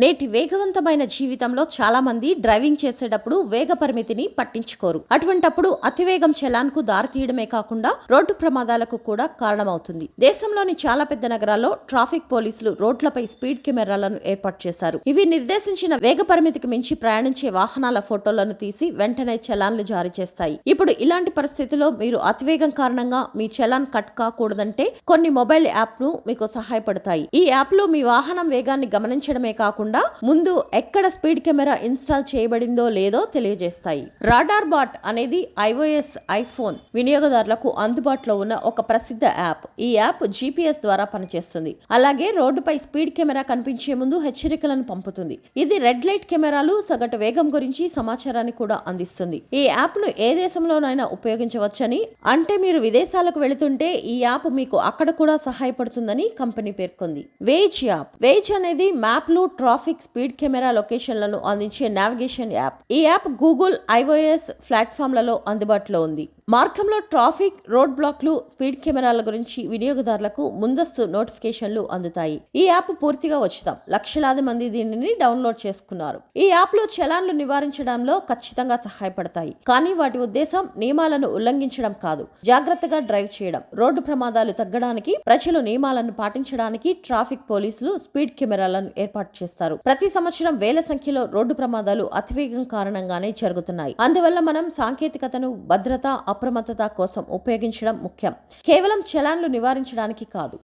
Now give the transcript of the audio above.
నేటి వేగవంతమైన జీవితంలో చాలా మంది డ్రైవింగ్ చేసేటప్పుడు వేగ పరిమితిని పట్టించుకోరు. అటువంటప్పుడు అతివేగం చలాన్కు దారితీయడమే కాకుండా రోడ్డు ప్రమాదాలకు కూడా కారణమవుతుంది. దేశంలోని చాలా పెద్ద నగరాల్లో ట్రాఫిక్ పోలీసులు రోడ్లపై స్పీడ్ కెమెరాలను ఏర్పాటు చేశారు. ఇవి నిర్దేశించిన వేగ పరిమితికి మించి ప్రయాణించే వాహనాల ఫోటోలను తీసి వెంటనే చలాన్లు జారీ చేస్తాయి. ఇప్పుడు ఇలాంటి పరిస్థితిలో మీరు అతివేగం కారణంగా మీ చలాన్ కట్ కాకూడదంటే కొన్ని మొబైల్ యాప్లు మీకు సహాయపడతాయి. ఈ యాప్లు మీ వాహనం వేగాన్ని గమనించడమే కాకుండా ముందు ఎక్కడ స్పీడ్ కెమెరా ఇన్స్టాల్ చేయబడిందో లేదో తెలియజేస్తాయి. రాడార్ బాట్ అనేది ఐఓఎస్ ఐఫోన్ వినియోగదారులకు అందుబాటులో ఉన్న ఒక ప్రసిద్ధ యాప్. ఈ యాప్ జీపీఎస్ ద్వారా పనిచేస్తుంది. అలాగే రోడ్డుపై స్పీడ్ కెమెరా కనిపించే ముందు హెచ్చరికలను పంపుతుంది. ఇది రెడ్ లైట్ కెమెరాలు సగటు వేగం గురించి సమాచారాన్ని కూడా అందిస్తుంది. ఈ యాప్ను ఏ దేశంలోనైనా ఉపయోగించవచ్చని అంటే మీరు విదేశాలకు వెళుతుంటే ఈ యాప్ మీకు అక్కడ కూడా సహాయపడుతుందని కంపెనీ పేర్కొంది. Waze app. వేజ్ అనేది మ్యాప్లు ట్రాఫిక్ స్పీడ్ కెమెరా లొకేషన్లను అందించే నావిగేషన్ యాప్. ఈ యాప్ గూగుల్ ఐఓఎస్ ప్లాట్ఫామ్లలో అందుబాటులో ఉంది. మార్గంలో ట్రాఫిక్ రోడ్ బ్లాక్లు స్పీడ్ కెమెరాల గురించి వినియోగదారులకు ముందస్తు నోటిఫికేషన్లు అందుతాయి. ఈ యాప్ పూర్తిగా ఉచితం. లక్షలాది మంది దీనిని డౌన్లోడ్ చేసుకున్నారు. ఈ యాప్లో చలాన్లు నివారించడంలో ఖచ్చితంగా సహాయపడతాయి. కానీ వాటి ఉద్దేశం నియమాలను ఉల్లంఘించడం కాదు. జాగ్రత్తగా డ్రైవ్ చేయడం. రోడ్డు ప్రమాదాలు తగ్గడానికి ప్రజలు నియమాలను పాటించడానికి ట్రాఫిక్ పోలీసులు స్పీడ్ కెమెరాలను ఏర్పాటు చేస్తారు. ప్రతి సంవత్సరం వేల సంఖ్యలో రోడ్డు ప్రమాదాలు అతివేగం కారణంగానే జరుగుతున్నాయి. అందువల్ల మనం సాంకేతికతను భద్రత అప్రమత్తత కోసం ఉపయోగించడం ముఖ్యం. కేవలం చలాన్లు నివారించడానికి కాదు